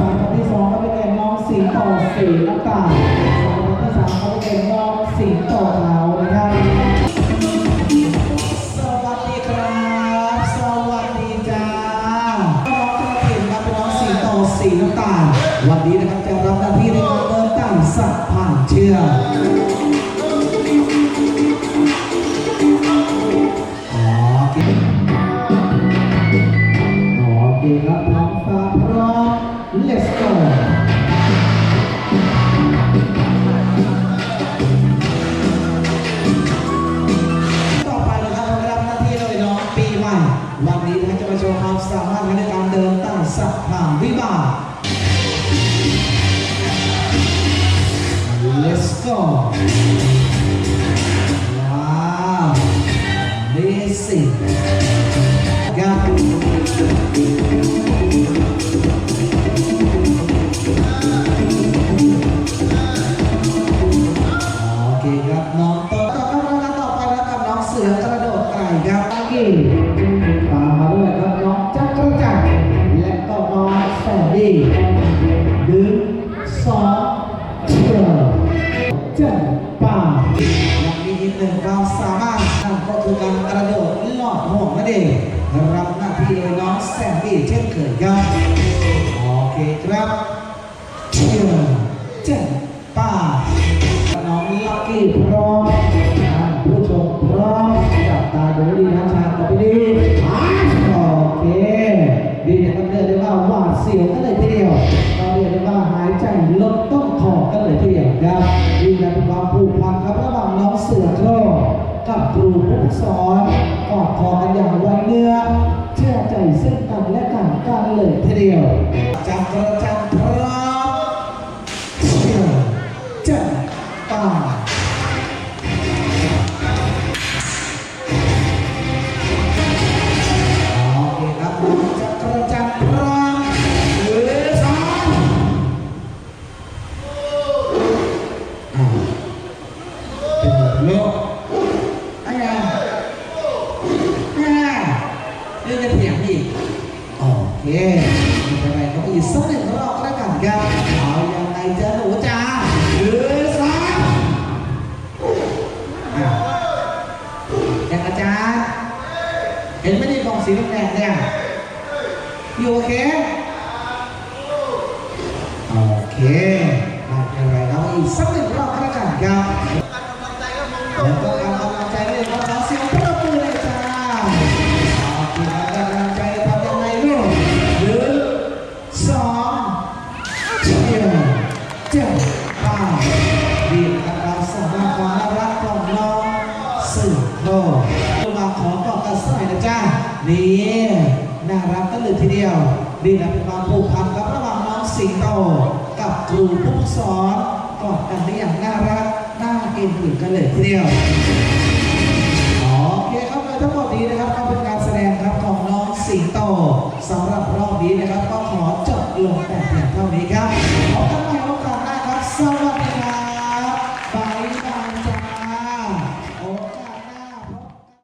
สายพนที่สองก็เป็นน้องสีต่อสีน้ำตาลสายพนที่สามก็เป็นน้องสีโตขาวนะครับสวัสดีครับ สวัสดีจ้าน้องกระถิ่นครับน้องสีต่อสีน้ำตาลวันนี้นะครับจะรับหน้าที่ในการเดินต้มสัตว์ผ่านเชือกามสามารถในการ หนึ่งความสามารถนั่นก็คือการกระโดดลอดห่วงนั่นเองรับหน้าที่โดยน้องแซนดี้เช่นเคยครับโอเคครับเชื่อเจ็ดป้าน้องลักกี้พร้อมผู้ชมพร้อมจับตาดูดีนะชาต่อไปดีโอเคดีเนี่ยต้องเรียกได้ว่าหวาดเสียวกันเลย สอนกอดคอกันอย่างไวเนื้อเชื่อใจซึ่งกันและกันกันเลยทีเดียวจังกระจังพร้อมเชื่อเจ้าป่าโอเคครับจะกระจังพร้อมหรือสองอ่าเป็นโลกอะไรอะอ่าเรื่องจะเถี ยงอีกโอเคไม่เป็นไรก็อีกสักหนึ่งรอบแล้วกันครับเอายังไงจะหนูจ้าหรือสามย่างอาจารย์เห็นไม่ได้บอกสีแดงเนี่ยอยู่โอเคโอเคไม่เป็นไรเราอีกสักหนึ่งรอบแล้วกันครับแล้วก็ ดีกับเราสำหรับความน่ารักของน้องสื่อโลกมาขอกอดกันสักหน่อยนะจ้านี่น่ารักกันเลยทีเดียวดีนะเป็นความผูกพันครับระหว่างน้องสิงโตกับครูผู้สอนกอดกันได้อย่างน่ารักน่าเอ็นดูกันเลยทีเดียวโอเคครับและทั้งหมดนี้นะครับก็เป็นการแสดงครับของน้องสิงโตสำหรับรอบนี้นะครับก็ขอจบลงแต่เพียงเท่านี้ครับพบกันใหม่โอกาสหน้าครับสวัส